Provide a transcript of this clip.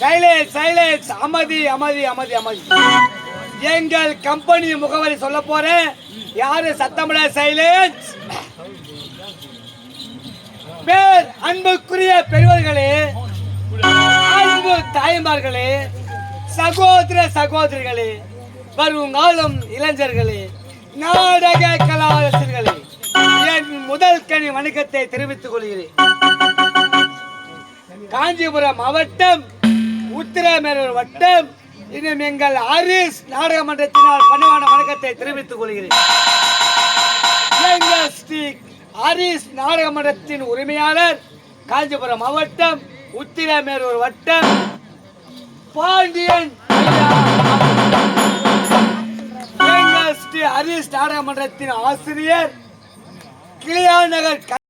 Silence அமைதி அமதி அமதி அமைதி. எங்கள் கம்பெனி முகவரி சொல்ல போறேன். யாரு? சத்தமிட சைலேஜ் பேர் அன்புக்குரிய பெரியவர்களே அன்பு தாய்மார்களே சகோதர சகோதரிகளே வருங்காலம் இளைஞர்களே நாடக கலாரசர்களே என் முதல் கனி வணக்கத்தை தெரிவித்துக் கொள்கிறேன். காஞ்சிபுரம் மாவட்டம் உத்திரமேரூர் வட்டம். இன்னும் எங்கள் ஹரிஸ் நாடக மன்றத்தினால் பணிவான வணக்கத்தை தெரிவித்துக் கொள்கிறேன். எங்கள் ஸ்ரீ ஹாரிஸ் நாடக மன்றத்தின் உரிமையாளர் காஞ்சிபுரம் மாவட்டம் உத்திரமேரூர் வட்டம் பாண்டியன் ஸ்ரீ ஹரிஸ் நாடக மன்றத்தின் ஆசிரியர் கிளியா நகர்